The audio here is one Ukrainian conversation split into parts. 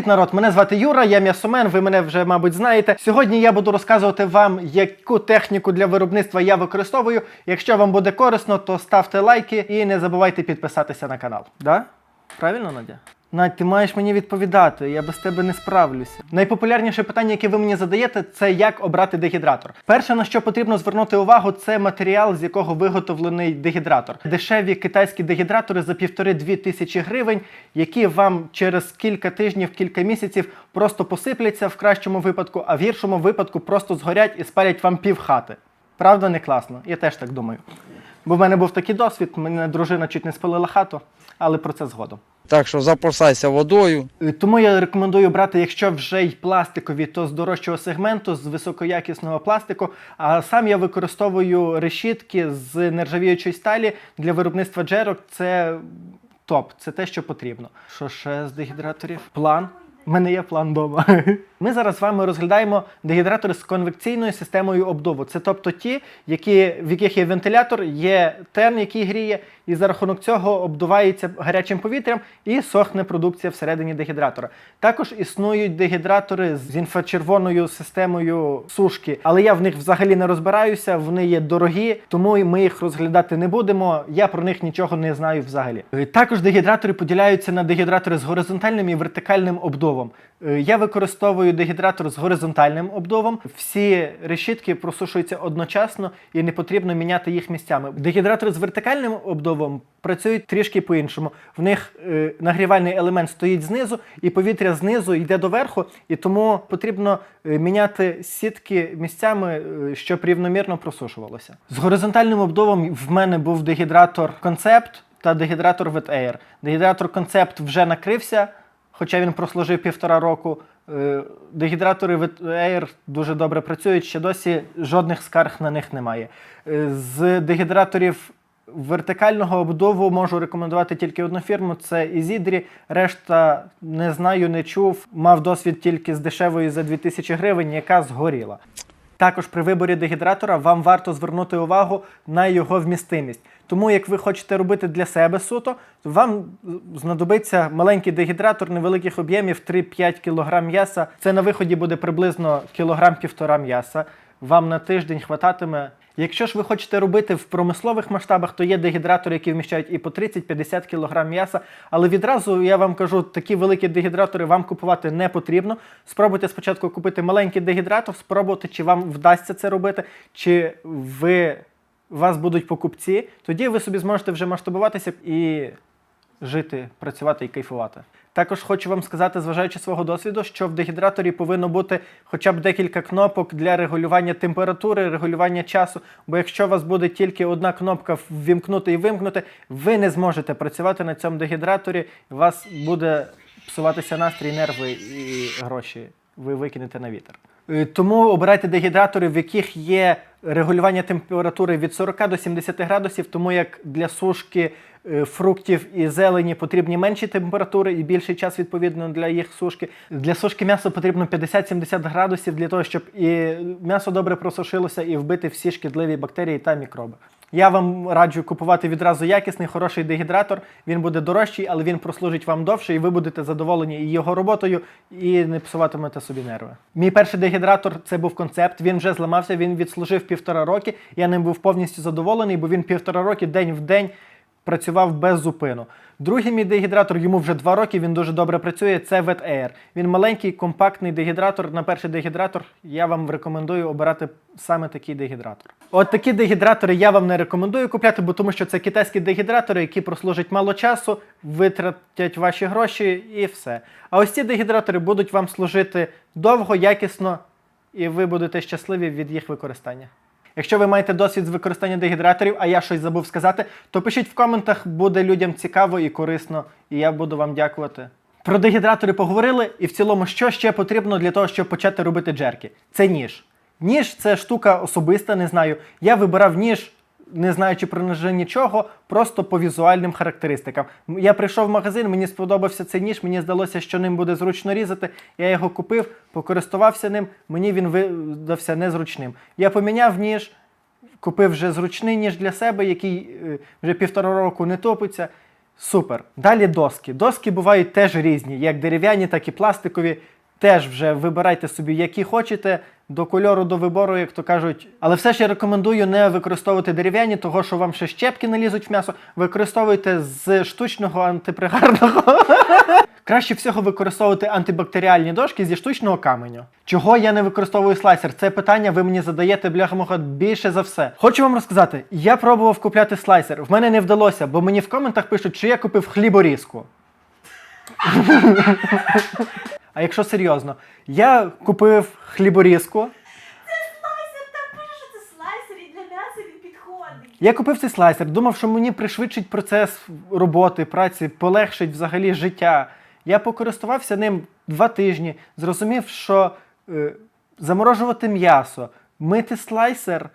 Привіт, народ! Мене звати Юра, я м'ясомен, ви мене вже, мабуть, знаєте. Сьогодні я буду розказувати вам, яку техніку для виробництва я використовую. Якщо вам буде корисно, то ставте лайки і не забувайте підписатися на канал. Да? Правильно, Надя? Надь, ти маєш мені відповідати, я без тебе не справлюся. Найпопулярніше питання, яке ви мені задаєте, це як обрати дегідратор. Перше, на що потрібно звернути увагу, це матеріал, з якого виготовлений дегідратор. Дешеві китайські дегідратори за півтори-дві тисячі гривень, які вам через кілька тижнів, кілька місяців просто посипляться в кращому випадку, а в гіршому випадку просто згорять і спалять вам пів хати. Правда, не класно? Я теж так думаю. Бо в мене був такий досвід, мене дружина чуть не спалила хату, але про це згодом. Так що запасайся водою. Е, Тому я рекомендую брати, якщо вже й пластикові, то з дорожчого сегменту, з високоякісного пластику. А сам я використовую решітки з нержавіючої сталі для виробництва джерок. Це топ, це те, що потрібно. Що ще з дегідраторів? План. Мене є план вдома. Ми зараз з вами розглядаємо дегідратори з конвекційною системою обдуву. Це тобто ті, які, в яких є вентилятор, є терн, який гріє, і за рахунок цього обдувається гарячим повітрям і сохне продукція всередині дегідратора. Також існують дегідратори з інфрачервоною системою сушки, але я в них взагалі не розбираюся. Вони є дорогі, тому ми їх розглядати не будемо. Я про них нічого не знаю взагалі. Е, Також дегідратори поділяються на дегідратори з горизонтальним і вертикальним обдувом. Е, Я використовую дегідратор з горизонтальним обдувом. Всі решітки просушуються одночасно і не потрібно міняти їх місцями. Дегідратори з вертикальним обдувом працюють трішки по-іншому. В них е, нагрівальний елемент стоїть знизу, і повітря знизу йде до верху, і тому потрібно е, міняти сітки місцями, щоб рівномірно просушувалося. З горизонтальним обдувом в мене був дегідратор Concept та дегідратор Wet Air. Дегідратор Concept вже накрився хоча він прослужив півтора року. Е, Дегідратори Air дуже добре працюють, ще досі жодних скарг на них немає. Е, З дегідраторів вертикального обдуву можу рекомендувати тільки одну фірму це Ізідрі. Решта не знаю, не чув. Мав досвід тільки з дешевої за 2000 гривень, яка згоріла. Також при виборі дегідратора вам варто звернути увагу на його вмістимість. Тому як ви хочете робити для себе суто, то вам знадобиться маленький дегідратор невеликих об'ємів 3-5 кг м'яса. Це на виході буде приблизно кілограм-півтора м'яса. Вам на тиждень хвататиме. Якщо ж ви хочете робити в промислових масштабах, то є дегідратори, які вміщають і по 30-50 кг м'яса. Але відразу я вам кажу, такі великі дегідратори вам купувати не потрібно. Спробуйте спочатку купити маленький дегідратор, спробуйте, чи вам вдасться це робити, чи ви вас будуть покупці. Тоді ви собі зможете вже масштабуватися і жити, працювати і кайфувати. Також хочу вам сказати, зважаючи свого досвіду, що в дегідраторі повинно бути хоча б декілька кнопок для регулювання температури, регулювання часу. Бо якщо у вас буде тільки одна кнопка ввімкнути і вимкнути, ви не зможете працювати на цьому дегідраторі. У вас буде псуватися настрій, нерви і гроші. Ви викинете на вітер. Е, Тому обирайте дегідратори, в яких є регулювання температури від 40 до 70 градусів, тому як для сушки фруктів і зелені потрібні менші температури і більший час відповідно для їх сушки. Для сушки м'яса потрібно 50-70 градусів для того, щоб і м'ясо добре просушилося і вбити всі шкідливі бактерії та мікроби. Я вам раджу купувати відразу якісний, хороший дегідратор. Він буде дорожчий, але він прослужить вам довше, і ви будете задоволені і його роботою, і не псуватимете собі нерви. Мій перший дегідратор це був концепт. Він вже зламався, він відслужив півтора роки. Я ним був повністю задоволений, бо він півтора роки день в день працював без зупину. Другий мій дегідратор, йому вже два роки, він дуже добре працює. Це Wet Air. Він маленький, компактний дегідратор. На перший дегідратор я вам рекомендую обирати саме такий дегідратор. От такі дегідратори я вам не рекомендую купляти, бо тому що це китайські дегідратори, які прослужать мало часу, витратять ваші гроші і все. А ось ці дегідратори будуть вам служити довго, якісно, і ви будете щасливі від їх використання. Якщо ви маєте досвід з використання дегідраторів, а я щось забув сказати, то пишіть в коментах, буде людям цікаво і корисно, і я буду вам дякувати. Про дегідратори поговорили, і в цілому, що ще потрібно для того, щоб почати робити джерки? Це ніж. Ніж це штука особиста, не знаю. Я вибирав ніж, не знаючи про ножи нічого, просто по візуальним характеристикам. Я прийшов в магазин, мені сподобався цей ніж, мені здалося, що ним буде зручно різати. Я його купив, покористувався ним, мені він видався незручним. Я поміняв ніж, купив вже зручний ніж для себе, який е, вже півтора року не топиться. Супер. Далі доски. Доски бувають теж різні, як дерев'яні, так і пластикові. Теж вже вибирайте собі, які хочете, до кольору, до вибору, як то кажуть. Але все я рекомендую не використовувати дерев'яні, того що вам ще щепки налізуть в м'ясо. Використовуйте з штучного антипригарного. Краще всього використовувати антибактеріальні дошки зі штучного каменю. Чого я не використовую слайсер? Це питання ви мені задаєте бляха більше за все. Хочу вам розказати, я пробував купляти слайсер. В мене не вдалося, бо мені в коментах пишуть, що я купив хліборізку. А якщо серйозно, я купив хліборізку. Слайсер, там пише, що це слайсер і для м'яса він підходить. Я купив цей слайсер, думав, що мені пришвидшить процес роботи, праці, полегшить взагалі життя. Я покористувався ним два тижні, зрозумів, що е, заморожувати м'ясо, мити слайсер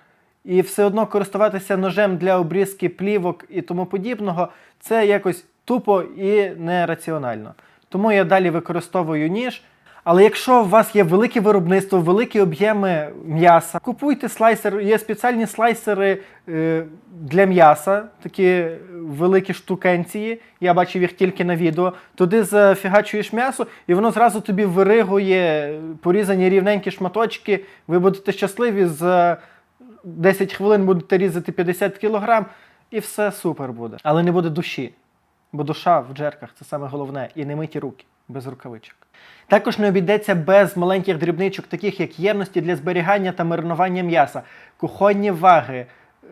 і все одно користуватися ножем для обрізки плівок і тому подібного, це якось тупо і нераціонально. Тому я далі використовую ніж. Але якщо у вас є велике виробництво, великі об'єми м'яса, купуйте слайсер. Є спеціальні слайсери е, для м'яса, такі великі штукенції. Я бачив їх тільки на відео. Туди зафігачуєш м'ясо, і воно зразу тобі виригує порізані рівненькі шматочки. Ви будете щасливі за 10 хвилин будете різати 50 кілограм, і все супер буде. Але не буде душі. Бо душа в джерках це саме головне, і не миті руки без рукавичок. Також не обійдеться без маленьких дрібничок, таких як ємності для зберігання та маринування м'яса, кухонні ваги,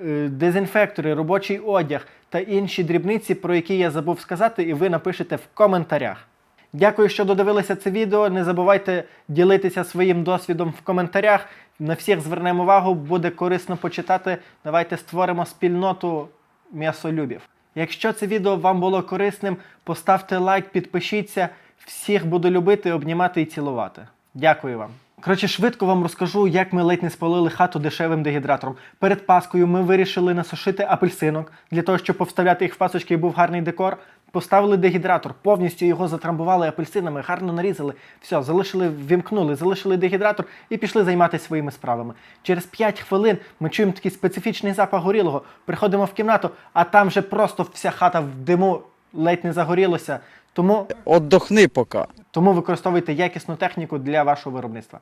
е, дезінфектори, робочий одяг та інші дрібниці, про які я забув сказати, і ви напишете в коментарях. Дякую, що додивилися це відео. Не забувайте ділитися своїм досвідом в коментарях. На всіх звернемо увагу, буде корисно почитати. Давайте створимо спільноту м'ясолюбів. Якщо це відео вам було корисним, поставте лайк, підпишіться. Всіх буду любити, обнімати і цілувати. Дякую вам. Коротше, швидко вам розкажу, як ми ледь не спалили хату дешевим дегідратором. Перед Паскою ми вирішили насушити апельсинок для того, щоб повставляти їх в пасочки і був гарний декор. Поставили дегідратор, повністю його затрамбували апельсинами, гарно нарізали. Все, залишили, вімкнули, залишили дегідратор і пішли займатися своїми справами. Через 5 хвилин ми чуємо такий специфічний запах горілого. Приходимо в кімнату, а там вже просто вся хата в диму ледь не загорілося. Тому, Отдохни поки. тому використовуйте якісну техніку для вашого виробництва.